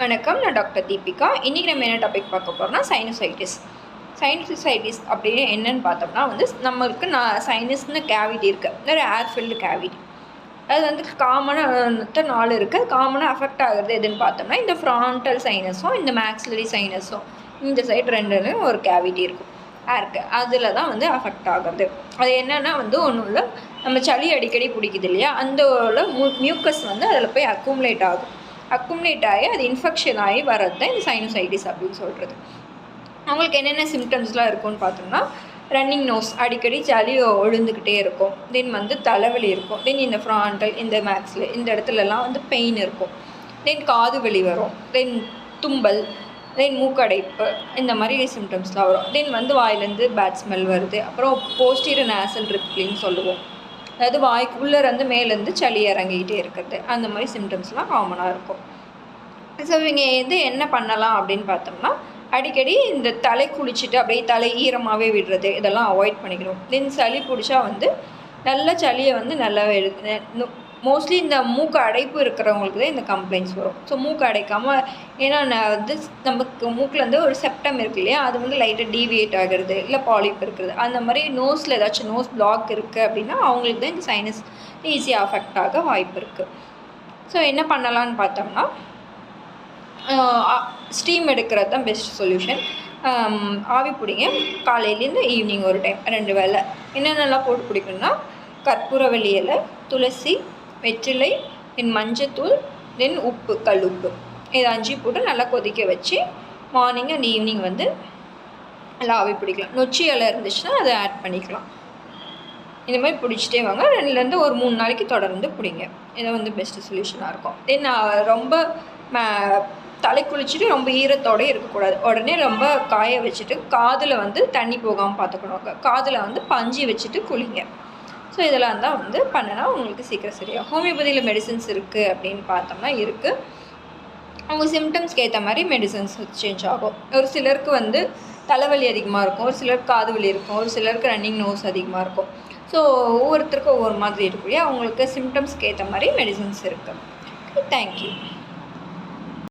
வணக்கம் நான் டாக்டர் தீபிகா. இன்றைக்கி நம்ம என்ன டாபிக் பார்க்க போகிறோம்னா சைனசைட்டிஸ் சைனசைட்டிஸ் அப்படின்னு என்னென்னு பார்த்தோம்னா வந்து நம்மளுக்கு நான் சைனஸ்னு கேவிட்டி இருக்குது ஒரு ஏர் ஃபில்டு கேவிட்டி அது வந்து காமனாக நாலு இருக்குது காமனாக அஃபெக்ட் ஆகுறது எதுன்னு பார்த்தோம்னா இந்த ஃப்ரான்டல் சைனஸும் இந்த மேக்ஸிலரி சைனஸும் இந்த சைடு ரெண்டுலையும் ஒரு கேவிட்டி இருக்கும். ஏருக்கு அதில் தான் வந்து அஃபெக்ட் ஆகுறது. அது என்னென்னா வந்து ஒன்றும் இல்லை. நம்ம சளி அடிக்கடி பிடிக்குது இல்லையா? அந்த மியூக்கஸ் வந்து அதில் போய் அக்குமுலேட் ஆகும். அக்குமுலேட் ஆகி அது இன்ஃபெக்ஷன் ஆகி வர்றது தான் இந்த சைனோசைட்டிஸ் அப்படின்னு சொல்கிறது அவங்களுக்கு என்னென்ன சிம்டம்ஸ்லாம் இருக்கும்னு பார்த்தோம்னா ரன்னிங் நோஸ் அடிக்கடி சளி ஒழுந்துக்கிட்டே இருக்கும். தென் வந்து தலைவலி இருக்கும். தென் இந்த ஃப்ராண்டல் இந்த மேக்ஸில் இந்த இடத்துலலாம் வந்து பெயின் இருக்கும். தென் காது வலி வரும். தென் தும்பல் தென் மூக்கடைப்பு இந்த மாதிரி சிம்டம்ஸ்லாம் வரும். தென் வந்து வாயிலேருந்து பேட் ஸ்மெல் வருது. அப்புறம் போஸ்டீரியர் நேசல் ரிப்ளின்னு சொல்லுவோம். அதாவது வாய்க்குள்ளே இருந்து மேலேருந்து சளி இறங்கிக்கிட்டே இருக்கிறது அந்த மாதிரி சிம்டம்ஸ்லாம் காமனாக இருக்கும். ஸோ இவங்க எது என்ன பண்ணலாம் அப்படின்னு பார்த்தோம்னா அடிக்கடி இந்த தலை குளிச்சுட்டு அப்படியே தலை ஈரமாகவே விடுறது இதெல்லாம் அவாய்ட் பண்ணிக்கணும். தென் சளி பிடிச்சா வந்து நல்ல சளியை வந்து நல்லா மோஸ்ட்லி இந்த மூக்கு அடைப்பு இருக்கிறவங்களுக்கு தான் இந்த கம்ப்ளைண்ட்ஸ் வரும். ஸோ மூக்கு அடைக்காமல் ஏன்னா நான் வந்து நமக்கு மூக்கில் வந்து ஒரு செப்டம் இருக்கு இல்லையா? அது வந்து லைட்டாக டீவியேட் ஆகிறது இல்லை பாலிப் இருக்கிறது. அந்த மாதிரி நோஸில் ஏதாச்சும் நோஸ் பிளாக் இருக்குது அப்படின்னா அவங்களுக்கு தான் இந்த சைனஸ் ஈஸியாக அஃபெக்ட் ஆக வாய்ப்பு இருக்குது ஸோ என்ன பண்ணலான்னு பார்த்தோம்னா ஸ்டீம் எடுக்கிறது தான் பெஸ்ட் சொல்யூஷன் ஆவி பிடிங்க. காலையிலேருந்து ஈவினிங் ஒரு டைம் ரெண்டு வேலை என்னென்னலாம் போட்டு பிடிக்கணும்னா கற்பூர இலை துளசி வெற்றிலை தென் மஞ்சத்தூள் தென் உப்பு கல் உப்பு. இதை அஞ்சு போட்டு நல்லா கொதிக்க வச்சு மார்னிங் அண்ட் ஈவினிங் வந்து நல்லா ஆவி பிடிக்கலாம். நொச்சி இலை இருந்துச்சுன்னா அதை ஆட் பண்ணிக்கலாம். இந்த மாதிரி பிடிச்சிட்டே வாங்க. ரெண்டுலேருந்து ஒரு மூணு நாளைக்கு தொடர்ந்து பிடிங்க. இதை வந்து பெஸ்ட்டு சொல்யூஷனாக இருக்கும். தென் ரொம்ப தலை குளிச்சுட்டு ரொம்ப ஈரத்தோடு இருக்கக்கூடாது. உடனே ரொம்ப காய வச்சுட்டு காதில் வந்து தண்ணி போகாமல் பார்த்துக்கணும். காதில் வந்து பஞ்சு வச்சுட்டு குளிங்க. ஸோ இதெல்லாம் தான் வந்து பண்ணினா உங்களுக்கு சீக்கிரம் சரியாகும் ஹோமியோபதியில் மெடிசன்ஸ் இருக்குது அப்படின்னு பார்த்தோம்னா இருக்குது அவங்க சிம்டம்ஸ்க்கு ஏற்ற மாதிரி மெடிசன்ஸ் சேஞ்ச் ஆகும். ஒரு சிலருக்கு வந்து தலைவலி அதிகமாக இருக்கும் ஒரு சிலருக்கு காது வலி இருக்கும் ஒரு சிலருக்கு ரன்னிங் நோஸ் அதிகமாக இருக்கும். ஸோ ஒவ்வொருத்தருக்கும் ஒவ்வொரு மாதிரி இருக்கும் அவங்களுக்கு சிம்டம்ஸ்க்கு ஏற்ற மாதிரி மெடிசன்ஸ் இருக்குது தேங்க்யூ